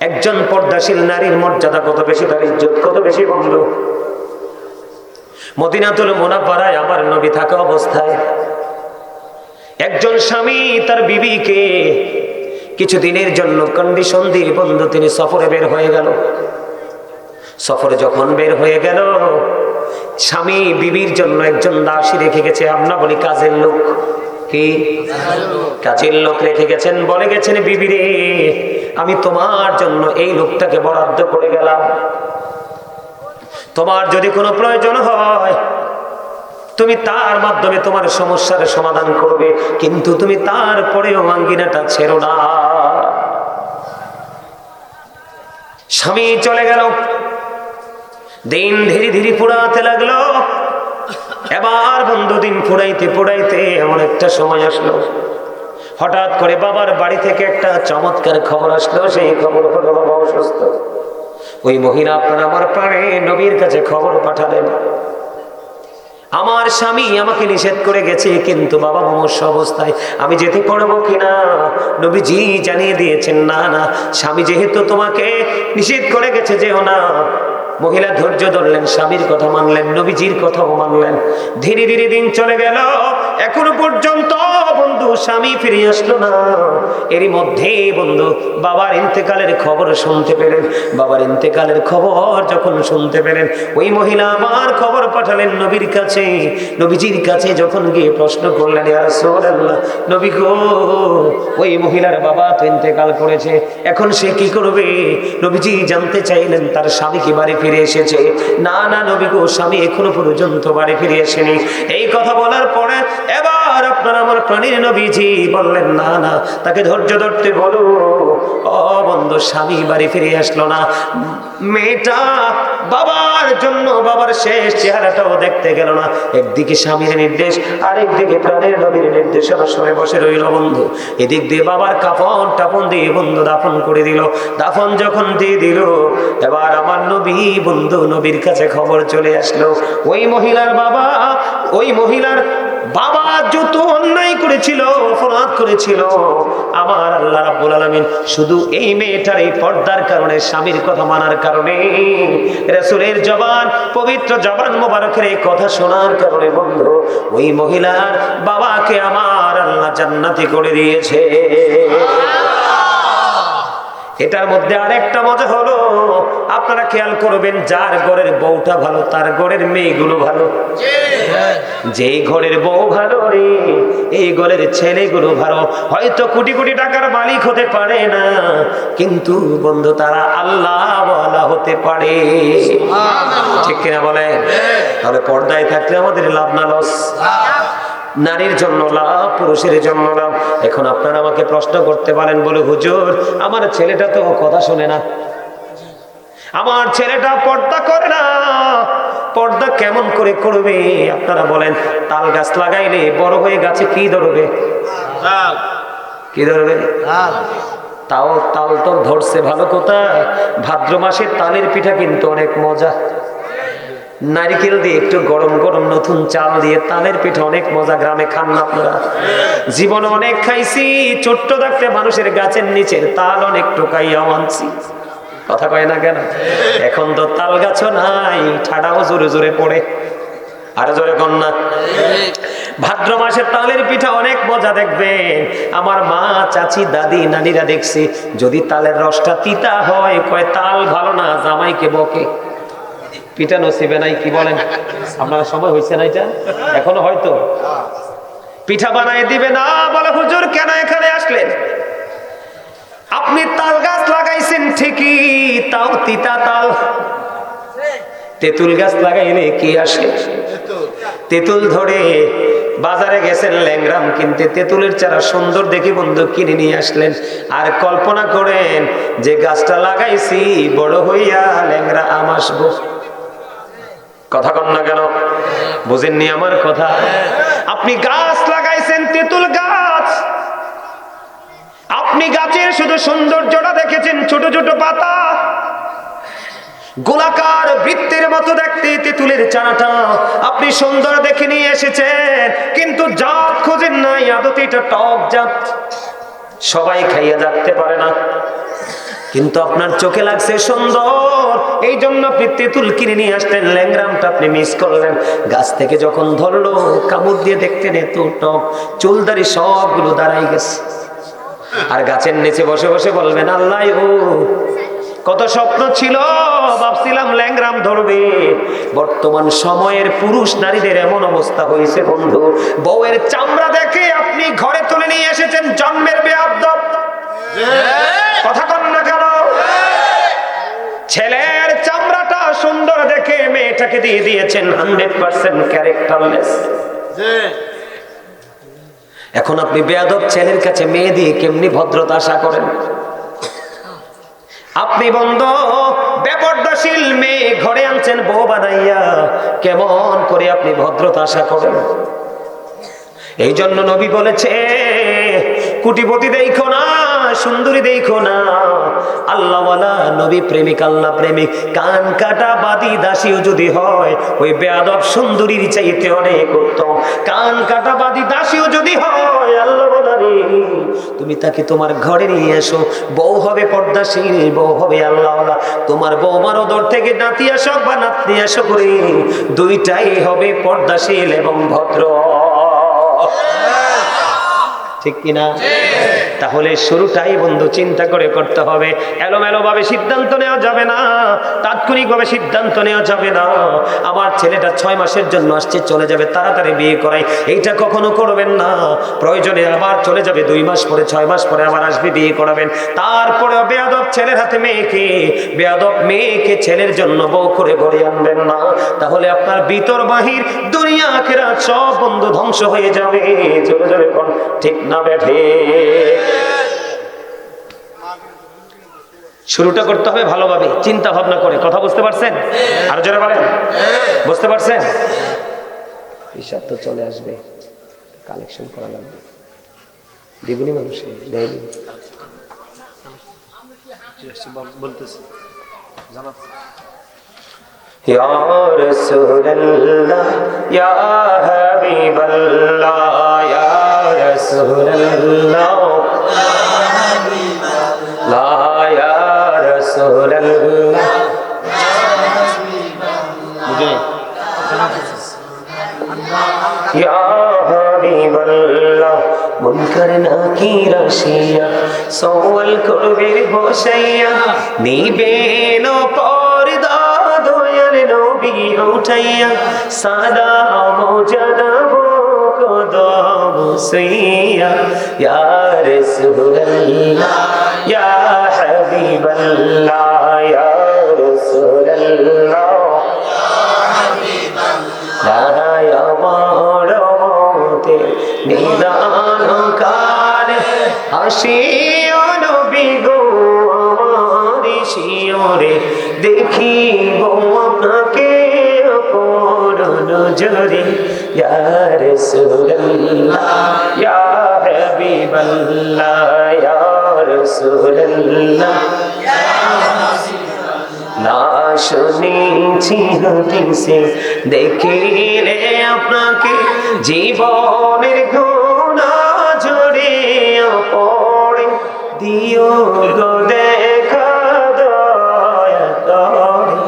একজন পর্দাশীল নারীর মর্যাদা কত বেশি, তার ইজ্জত কত বেশি বন্ধ? মদিনাতুল মোনাপাড়ায় আমার নবী থাকা অবস্থায় একজন স্বামী তার বিবিকে কিছুদিনের জন্য কন্ডিশন দিয়ে বন্ধু, তিনি সফরে বের হয়ে গেল। সফরে যখন বের হয়ে গেল, স্বামী বিবির জন্য একজন দাসী রেখে গেছে, আমরা বলি কাজের লোক। কি? কাজের লোক রেখে গেছেন, বলে গেছেন বিবিরে আমি তোমার জন্য এই লোকটাকে বরাদ্দ করে গেলাম। তোমার যদি কোনো প্রয়োজন হয়, তুমি তার মাধ্যমে তোমার সমস্যার সমাধান করবে, কিন্তু তুমি তারপরেও আঙ্গিনাটা ছেড়ো না। স্বামী চলে গেল। দিন ধীরে ধীরে ফুরাতে লাগল। এবার বন্ধু দিন ফুরাইতে ফুরাইতে এমন একটা সময় আসলো। হঠাৎ করে বাবার বাড়ি থেকে একটা চমৎকার খবর আসলো। সেই খবর হলো, বাবা অসুস্থ। ওই মহিলা আপনার আমার প্রাণে নবীর কাছে খবর পাঠালেন। আমার স্বামী আমাকে নিষেধ করে গেছে, কিন্তু বাবা মমস্য অবস্থায়, আমি যেতে পারব কিনা? নবীজি জানিয়ে দিয়েছেন, না না, স্বামী যেহেতু তোমাকে নিষেধ করে গেছে, যেও না। মহিলা ধৈর্য ধরলেন, স্বামীর কথা মানলেন, নবীজির কথাও মানলেন। ধীরে ধীরে দিন চলে গেল। এখনও পর্যন্ত বন্ধু, স্বামী ফিরে আসলো না। এরই মধ্যে বন্ধু, বাবার ইন্তেকালের খবর শুনতে পেলেন। বাবার ইন্তেকালের খবর যখন শুনতে পেলেন, ওই মহিলা আমার খবর পাঠালেন নবীর কাছে। নবীজির কাছে যখন গিয়ে প্রশ্ন করলেন নবী গো, ওই মহিলার বাবা তো ইন্তেকাল করেছে, এখন সে কি করবে? নবীজি জানতে চাইলেন, তার স্বামী কি বাড়ি ফিরে এসেছে? না না, নবী গো, স্বামী এখনও পর্যন্ত বাড়ি ফিরে আসেনি। এই কথা বলার পরে এবার আপনার আমার প্রাণীর নবীজি বললেন, না না, তাকে ধৈর্য ধরতে বলো। ও বন্ধু, স্বামী বাড়ি ফিরে আসলো না। মেয়েটা বাবার জন্য বাবার শেষ চেহারাটাও দেখতে গেল না। একদিকে স্বামীর নির্দেশ, আরেকদিকে প্রাণের নবীর নির্দেশনার সময় বসে রইল বন্ধু। এদিক দিয়ে বাবার কাফন টাপন দিয়ে বন্ধু দাফন করে দিল। দাফন যখন দিয়ে দিল, এবার আমার নবী, বন্ধু নবীর কাছে খবর চলে আসলো। ওই মহিলার বাবা, ওই মহিলার বাবা যত অন্যায় করেছিল, অপরাধ করেছিল, আমার আল্লাহ রাব্বুল আলামিন শুধু এই মেয়েটার এই পর্দার কারণে, স্বামীর কথা মানার কারণে, রাসূলের জবান, পবিত্র জবান মোবারকের এই কথা শোনার কারণে, বন্ধু, ওই মহিলার বাবাকে আমার আল্লাহ জান্নাতি করে দিয়েছে। এটার মধ্যে আরেকটা মজা হলো আপনারা খেয়াল করবেন যার ঘরের বউটা ভালো তার ঘরের মেয়েগুলো ভালো। যেই ঘরের বউ ভালো রে এই ঘরের ছেলেগুলো ভালো। হয়তো কোটি কোটি টাকার মালিক হতে পারে না কিন্তু বন্ধু তারা আল্লাহ বলা হতে পারে। ঠিক কিনা বলে তাহলে পর্দায় থাকলে আমাদের লাভ না লস নারীর জন্য লাভ পুরুষের জন্য লাভ এখন আপনারা আমাকে প্রশ্ন করতে পারেন বলে হুজুর আমার ছেলেটা তো কথা শোনে না। আমার ছেলেটা পর্দা করে না। পর্দা কেমন করে করবে? আপনারা বলেন তাল গাছ লাগাইলে বড় হয়ে গাছে কি ধরবে? কি ধরবে? তাও তাল তো ধরছে ভালো কোথায় ভাদ্র মাসে তালের পিঠা কিন্তু অনেক মজা। নারিকেল দিয়ে একটু গরম গরম নতুন চাল দিয়ে তালের পিঠা অনেক মজা গ্রামে খান না আপনারা? জীবনে অনেক খাইছি, ছোট্ট থাকতে মানুষের গাছের নিচের তাল অনেক টোকাইয়া আনছি। কথা কয় না কেন? এখন তো তাল গাছও নাই, ঠাডাও জোরে জোরে পড়ে। আরও জোরে কন্যা ভাদ্র মাসের তালের পিঠা অনেক মজা দেখবেন। আমার মা, চাচি, দাদি, নানিরা দেখছি, যদি তালের রসটা তিতা হয়, কয় তাল ভালো না, জামাইকে বকে। পিঠা নসিবে নাই, কি বলেন? আপনার সময় হয়েছে না এটা? এখনও হয়তো। পিঠা বানায় দিবে না, বলে হুজুর, কেন এখানে আসলেন? আপনি তাল গাছ লাগাইছেন ঠিকই, তাও তিতা তাল। তেঁতুল গাছ লাগাইলে কি আসে? তেঁতুল ধরে বাজারে গেছেন ল্যাংরাম কিনতে। তেঁতুলের চারা সুন্দর দেখি বন্ধু, কিনে নিয়ে আসলেন। আর কল্পনা করেন, যে গাছটা লাগাইছি, বড় হইয়া ল্যাংরা আম আসব। কথা কন না কেন? বুঝেননি আমার কথা? আপনি গাছ লাগাইছেন, তেঁতুল গাছ। আপনি গাছের শুধু সৌন্দর্যটা দেখেছেন, ছোট ছোট পাতা। গোলাকার বৃত্তের মতো দেখতে তেঁতুলের চানাটা আপনি সুন্দর দেখে নিয়ে এসেছেন, কিন্তু জাত খোঁজেন নাই, আদতে এটা টক জাত। সবাই খাইয়া যাতে পারে না। কিন্তু আপনার চোখে লাগছে সুন্দর। এই জন্য আপনি তেঁতুল কিনে নিয়ে আসলেন ল্যাংরামটা আপনি মিস করলেন। গাছ থেকে যখন ধরলো কামড় দিয়ে দেখতেন এত টক চুলদারি সবগুলো দাঁড়াই গেছে। আর গাছের নিচে বসে বসে বলবেন আল্লাহ ও কত স্বপ্ন ছিল ভাবছিলাম ল্যাংরাম ধরবে। বর্তমান সময়ের পুরুষ নারীদের এমন অবস্থা হয়েছে বন্ধু। বউয়ের চামড়া দেখে আপনি ঘরে তুলে নিয়ে এসেছেন জন্মের বেআব্দ কথা কন না। কেন ছেলের চামড়াটা সুন্দর দেখে মেয়েটাকে দিয়ে দিয়েছেন হান্ড্রেড পার্সেন্ট ক্যারেক্টারলেস। এখন আপনি বেয়াদব ছেলের কাছে মেয়ে দিয়ে কেমনি ভদ্রতা আশা করেন? আপনি বন্ধ, বেপর্দাশীল মেয়ে ঘরে আনছেন, বউ বানাইয়া কেমন করে আপনি ভদ্রতা আশা করেন? এই জন্য নবী বলেছে, কুটিপতি দেখো না সুন্দরী দেখো না। আল্লাহওয়ালা নবী প্রেমিক, আল্লাহ প্রেমিক। কান কাটা বাদি দাসীও যদি হয়, ওই বেয়াদব সুন্দরীর চাইতে অনেক উত্তম। কান কাটা বাদি দাসীও যদি হয় আল্লাহ তুমি তাকে তোমার ঘরে নিয়ে এসো। বউ হবে পর্দাশীল, বউ হবে আল্লাহওয়ালা। তোমার বৌমার ওদর থেকে নাতি আসক বা নাতনি আসো করে দুইটাই হবে পর্দাশীল এবং ভদ্র। ঠিক কিনা? তাহলে শুরুটাই বন্ধু চিন্তা করে করতে হবে। এলোমেলো ভাবে সিদ্ধান্ত নেওয়া যাবে না। তাৎক্ষণিক ভাবে সিদ্ধান্ত নেওয়া যাবে না। আমার ছেলেটা ছয় মাসের জন্য আসছে, চলে যাবে, তাড়াতাড়ি বিয়ে করাই। এইটা কখনো করবেন না। প্রয়োজনে আবার চলে যাবে, দুই মাস পরে, ছয় মাস পরে আবার আসবে, বিয়ে করাবেন। তারপরে বেয়াদব ছেলের হাতে মেয়েকে, বেয়াদব মেয়েকে ছেলের জন্য বউ করে ঘরে আনবেন না। তাহলে আপনার ভিতর বাহির দুনিয়া আখেরা সব বন্ধু ধ্বংস হয়ে যাবে। চলে যাবে ঠিক না বেঠে শুরুটা করতে হবে ভালোভাবে চিন্তা ভাবনা করে কথা বুঝতে পারছেন আর জোরে বলেন বুঝতে পারছেন হিসাব তো চলে আসবে কালেকশন করা লাগবে দিগুনি মানুষে দেয়নি বলতেছি জানা يا رسول الله يا حبيب الله يا رسول الله মুনকার নাকির আসিয়া সওয়াল করবে বসাইয়া নিবেন পর্দা দয়াল নবী উঠাইয়া, সাদা মজাদা কদম সইয়া। ইয়া রাসূলুল্লাহ, ইয়া হাবিবাল্লাহ। হাসিও নবী গো আমার শিওরে দেখিব আপনাকে নজরে। ইয়া রাসূলুল্লাহ, ইয়া হাবিবাল্লাহ, ইয়া রাসূলুল্লাহ। না শুনেছি হাদিসে, দেখিলে আপনাকে জীবনের গুণা দিও গো দেখা দয়া করে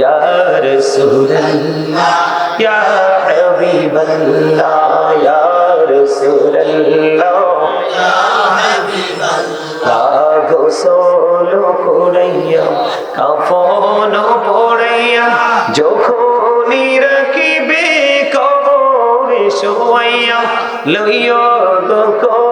ইয়া রাসূলুল্লাহ, ইয়া হাবিবাল্লাহ, ইয়া রাসূলুল্লাহ। গোসল পড়াইয়া কাফন পড়াইয়া, যখনই রাখিবে কবরে শোয়াইয়া, লইয়া গো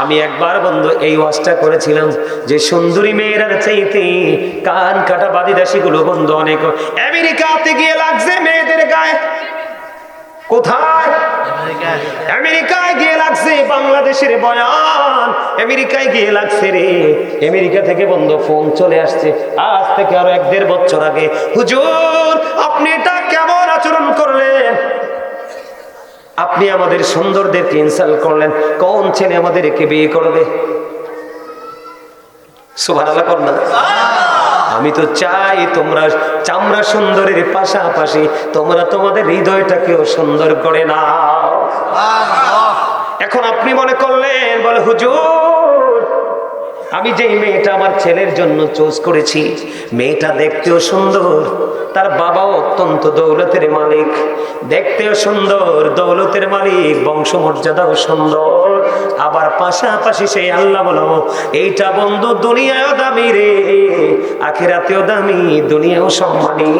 আমি একবার বন্ধু এই ওয়াজটা করেছিলাম যে সুন্দরী মেয়েরার চাইতে কান কাটা বাদি দাসীগুলো বন্ধু অনেক। আমেরিকাতে গিয়ে লাগছে মেয়েদের গায়ে। কোথায়? আমেরিকায় গিয়ে লাগছে বাংলাদেশের বয়ান। আমেরিকায় গিয়ে লাগছে রে। আমেরিকা থেকে বন্ধ ফোন চলে আসছে। আজ থেকে আরও এক দেড় বছর আগে। হুজুর, আপনি এটা কেমন আচরণ আপনি আমাদের সুন্দরদেরকে ইনসাল করলেন। কোন ছেলে আমাদেরকে বিয়ে করবে? আমি তো চাই তোমরা চামড়া সুন্দরের পাশাপাশি তোমরা তোমাদের হৃদয়টাকেও সুন্দর করে না এখন আপনি মনে করলেন বলে হুজুর আমি যেই মেয়েটা আমার ছেলের জন্য চুজ করেছি মেয়েটা দেখতেও সুন্দর তার বাবাও অত্যন্ত দৌলতের মালিক। দেখতেও সুন্দর দৌলতের মালিক বংশমর্যাদাও সুন্দর। আবার পাশাপাশি সেই আল্লাহ বলো এইটা বন্ধু দুনিয়াও দামি রে আখেরাতেও দামি দুনিয়াও সম্মানী।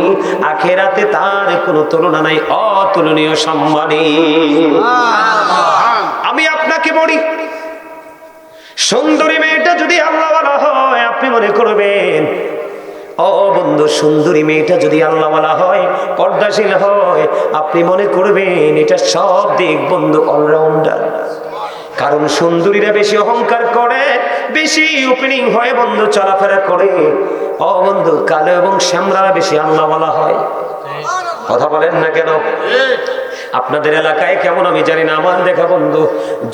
আখেরাতে তার কোনো তুলনা নাই অতুলনীয় সম্মানী। আমি আপনাকে বলি সুন্দরী মেয়েটা যদি আল্লাহ হয়, আপনি মনে করবেন, ও বন্ধু, সুন্দরী মেয়েটা যদি আল্লাহ বলা হয়, পর্দাশীল হয়, আপনি মনে করবেন এটা সব দিক বন্ধু অলরাউন্ডার কারণ সুন্দরীরা বেশি অহংকার করে, বেশি ওপেনিং হয় বন্ধু, চলাফেরা করে। ও বন্ধু, কালো এবং শ্যামরা বেশি আল্লাহ বলা হয়। কথা বলেন না কেন? আপনাদের এলাকায় কেমন আমি জানি না, আমার দেখা বন্ধু,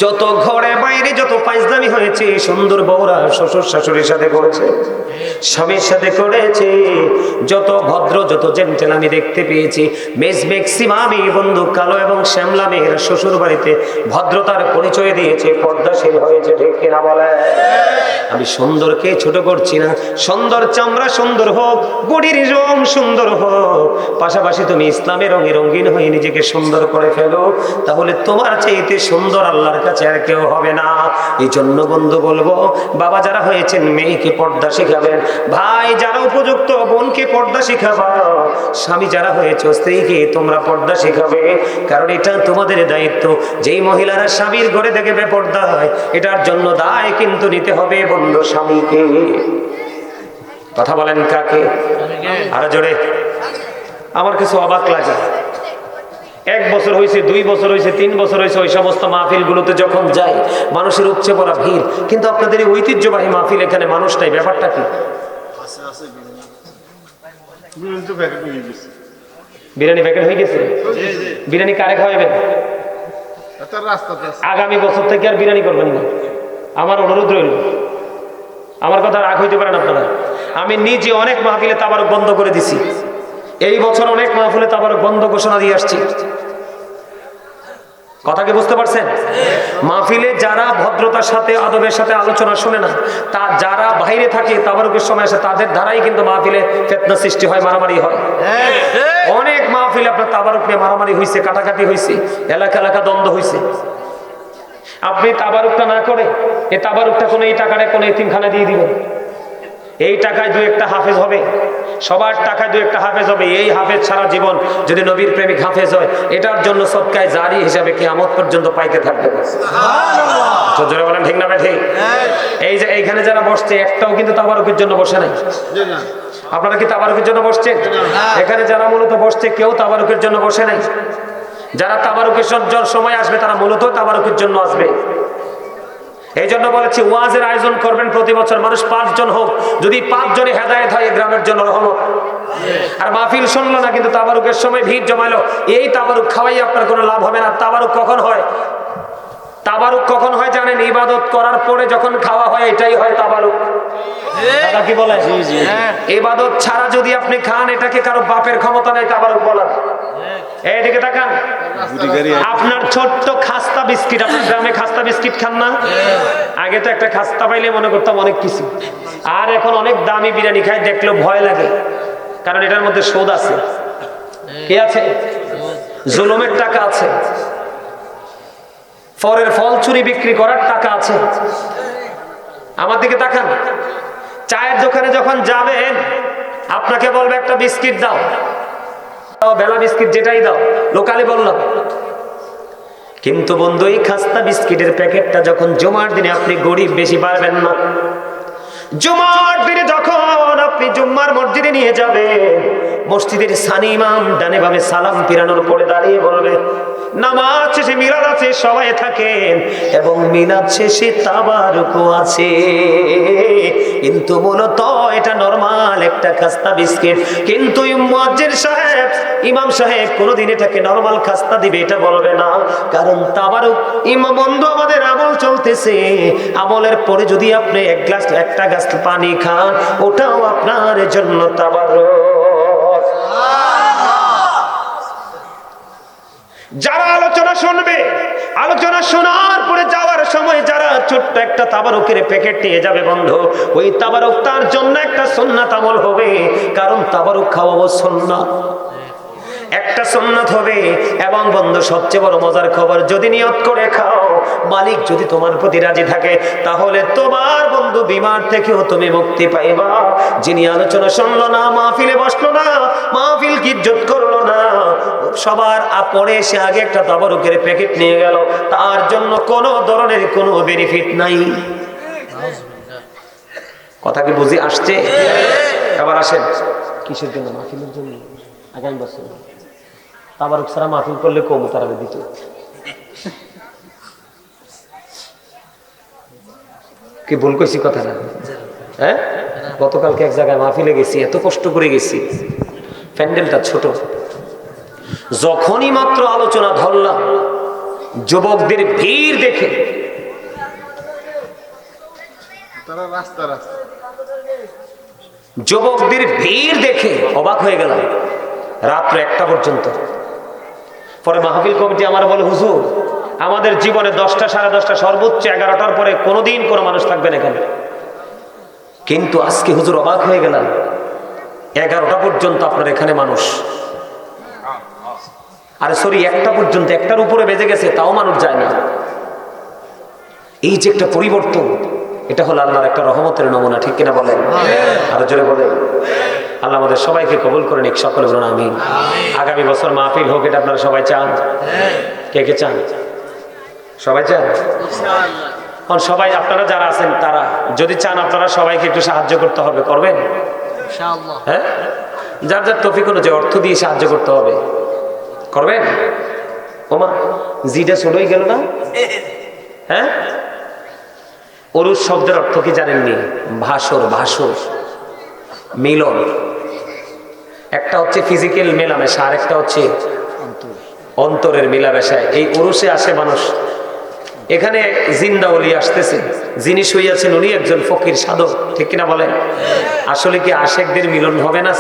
যত ঘরে বাইরে যত পাইজদামি হয়েছে, সুন্দর বউরা শ্বশুর শাশুড়ির সাথে করেছে, স্বামীর সাথে করেছে, যত ভদ্র, যত জেন্টেল আমি দেখতে পেয়েছি মেস ম্যাক্সিমামই বন্ধু কালো এবং শ্যামলা মেয়েরা শ্বশুর বাড়িতে ভদ্রতার পরিচয় দিয়েছে, পর্দাশীল হয়েছে, ঠিক কিনা বলে আমি সুন্দরকে ছোট করছি না। সুন্দর চামড়া সুন্দর হোক বডির রং সুন্দর হোক, পাশাপাশি তুমি ইসলামের রঙে রঙিন হয়ে নিজেকে সুন্দর করে ফেলো। তাহলে তোমার চাইতে সুন্দর আল্লাহর কাছে আর কেউ হবে না। এই জন্য বন্ধু বলব, বাবা যারা হয়েছেন মেয়েকে পর্দা শিখাবেন, ভাই যারা উপযুক্ত বোনকে পর্দা শিখাবা, স্বামী যারা হয়েছে, স্ত্রীকে তোমরা পর্দা শিখাবে। কারণ এটা তোমাদের দায়িত্ব। যেই মহিলারা স্বামীর ঘরে থেকে বেপর্দা হয়, এটার জন্য দায় কিন্তু নিতে হবে বন্ধু স্বামীকে। কথা বলেন কাকে? আরও জোরে। আমার কিছু অবাক লাগে। এক বছর হয়েছে দুই বছর হয়েছে তিন বছর হয়েছে ওই সমস্ত মাহফিলগুলোতে যখন যাই মানুষের উপচে পড়া ভিড়। কিন্তু আপনাদের এই ঐতিহ্যবাহী মাহফিল এখানে মানুষ নাই ব্যাপারটা কি? বিরিয়ানি প্যাকেট হয়ে গেছে? বিরিয়ানি প্যাকেট গেছে জি জি বিরিয়ানি কারে খাওয়াবেন আগামী বছর থেকে আর বিরিয়ানি করবেন না। আমার অনুরোধ রইল। আমার কথা রাগ হইতে পারেন আপনারা। আমি নিজে অনেক মাহফিলে তাবারক বন্ধ করে দিছি। এই বছর অনেক মাহফিলে তাবারক বন্ধ ঘোষণা দিয়ে আসছি। কথা কি বুঝতে পারছেন? মাহফিলে যারা ভদ্রতার সাথে, আদবের সাথে আলোচনা শুনে না, তা যারা বাইরে থাকে, তাবারকের সময় আসে, তাদের দ্বারাই কিন্তু মাহফিলে ফেতনা সৃষ্টি হয়, মারামারি হয়। অনেক মাহফিলে আপনার তাবারক নিয়ে মারামারি হয়েছে কাটাকাটি হয়েছে এলাকা এলাকা দ্বন্দ্ব হয়েছে আপনি তাবারুকটা না করে এই তাবারুকটা কোনো এই টাকাটা কোনো এতিমখানা দিয়ে দিবেন। এই টাকায় দু একটা হাফেজ হবে সবার টাকায় দু একটা হাফেজ হবে এই হাফেজ সারা জীবন যদি নবীর প্রেমিক হাফেজ হয় এটার জন্য সৎকায় জারি হিসাবে কেয়ামত পর্যন্ত পাইতে থাকবে। জোরে বলেন ঠিক না ঠিক এই যে এইখানে যারা বসছে একটাও কিন্তু তাবারুকের জন্য বসে নাই। আপনারা কি তাবারুকের জন্য বসছেন? এখানে যারা মূলত বসছে কেউ তাবারুকের জন্য বসে নাই। যারা তাবারুকের সময় আসবে তারা মূলত তাবারুকের জন্য আসবে। এই জন্য বলেছি ওয়াজের আয়োজন করবেন প্রতি বছর। মানুষ পাঁচজন হোক যদি পাঁচজনে হেদায়ত হয় গ্রামের জন্য রহমত। আর মাহফিল শুনলো না কিন্তু তাবারুকের সময় ভিড় জমাইলো। এই তাবারুক খাওয়াই আপনার কোনো লাভ হবে না। তাবারুক কখন হয়? তাবারুক কখন হয় জানেন? ইবাদত করার পরে যখন খাওয়া হয় এটাই হয় তাবারুক। দাদা কি বলে? ইবাদত ছাড়া যদি আপনি খান এটাকে কারও বাপের ক্ষমতা নেই তাবারুক বলার। এইদিকে তাকান। আপনার ছোট্ট খাস্তা বিস্কিট আপনার গ্রামে খাস্তা বিস্কিট খান না? আগে তো একটা খাস্তা পাইলে মনে করতাম অনেক কিছু। আর এখন অনেক দামি বিরিয়ানি খাই দেখলেও ভয় লাগে। কারণ এটার মধ্যে সোদ আছে। কি আছে? জুলুমের টাকা আছে। ফরের ফল চুরি বিক্রি করার টাকা আছে। আমার দিকে তাকান। চায়ের দোকানে যখন যাবেন আপনাকে বলবে একটা বিস্কিট দাও। দাও, বেলা বিস্কিট যেটাই দাও লোকালে বললাম কিন্তু বন্ধু এই খাস্তা বিস্কিটের প্যাকেটটা যখন জমার দিনে আপনি গরিব বেশি পারবেন না। জুমার দিনে যখন আপনি জুম্মার মসজিদে নিয়ে যাবে মসজিদের সানি ইমাম ডানে বামে সালাম পিরানোর পরে দাঁড়িয়ে বলবে নামাজ শেষে মিলাদ আছে, সবাই থাকেন। এবং মিলাদ শেষে তাবারুকও আছে। কিন্তু মূলত এটা নরমাল একটা খাস্তা বিস্কিট। কিন্তু এই মুয়াজ্জির সাহেব, ইমাম সাহেব কোনোদিন এটাকে নরমাল খাস্তা দিবে, এটা বলবে না। কারণ তাবারক ইমাম বন্ধু আমাদের আমল চলতেছে। আমলের পরে যদি আপনি এক গ্লাস, একটা গ্লাস পানি খান, ওটাও আপনার জন্য তাবারক। যারা আলোচনা শুনবে, আলোচনা শোনার পরে যাওয়ার সময় যারা ছোট্ট একটা তাবারকের প্যাকেট নিয়ে যাবে বন্ধ, ওই তাবারক তার জন্য একটা সন্ন্যাত আমল হবে, কারণ তাবারক খাওয়াবো সন্ন্যাত একটা সন্ন্যত হবে। এবং বন্ধু, সবচেয়ে বড় মজার খবর, যদি নিয়ত করে খাও, মালিক যদি তোমার প্রতি রাজি থাকে, তাহলে তোমার বন্ধু বিমার থেকেও তুমি মুক্তি পাইবা। যিনি আলোচনা শুনলো না, মাহফিলে বসল না, মাহফিল কি ইজ্জত করল না, সবার আপরে এসে আগে একটা তাবরকের প্যাকেট নিয়ে গেল। তার জন্য কোনো ধরনের কোনো বেনিফিট নাই। কথা কি বুঝে আসছে? এবার আসেন। কিসের জন্য? মাহফিলের জন্য? আগামী বছর। তাবারক ছাড়া মাহফিল করলে কম তারা দিত। কি ভুল কইছি কথা না? হ্যাঁ? গতকালকে এক জায়গায় মাহফিলে গেছি এত কষ্ট করে গেছি। প্যান্ডেলটা ছোট। যখনই মাত্র আলোচনা ধরলাম যুবকদের ভিড় দেখে। যুবকদের ভিড় দেখে অবাক হয়ে গেলাম রাত্র একটা পর্যন্ত। পরে মাহফিল কমিটি আমার বলে হুজুর আমাদের জীবনে দশটা সাড়ে দশটা সর্বোচ্চ এগারোটার পরে কোনোদিন কোনো মানুষ থাকবে না এখানে। কিন্তু আজকে হুজুর অবাক হয়ে গেলাম এগারোটা পর্যন্ত আপনার এখানে মানুষ। আরে সরি একটা পর্যন্ত একটার উপরে বেজে গেছে তাও মানুষ যায় না। এই যে একটা পরিবর্তন এটা হলো আল্লাহর একটা রহমতের নমুনা ঠিক কিনা বলেন? আরও জোরে বলেন। আল্লাহ আমাদের সবাইকে কবুল করে নিক সকলে বলুন আমি আগামী বছর মাহফিল হোক এটা আপনারা সবাই চান? কে কে চান? সবাই চান? এখন সবাই আপনারা যারা আছেন তারা। যদি চান আপনারা সবাইকে একটু সাহায্য করতে হবে করবেন? হ্যাঁ? যার যার তফিক অনুযায়ী অর্থ দিয়ে সাহায্য করতে হবে। করবেন? ওমা জিটা ছোটই গেল না? হ্যাঁ? অরুষ শব্দের অর্থ কি জানেননি? ভাসর ভাসর। মিলন। একটা হচ্ছে ফিজিক্যাল মেলামেশা আর একটা হচ্ছে অন্তরের মেলামেশা। এই উরুষে আসে মানুষ। এখানে জিন্দা অলি আসতেছে। যিনি শুইয়াছেন উনি একজন ফকির সাধক, ঠিক কিনা বলেন? আসলে কি আশেকদের মিলন হবে না?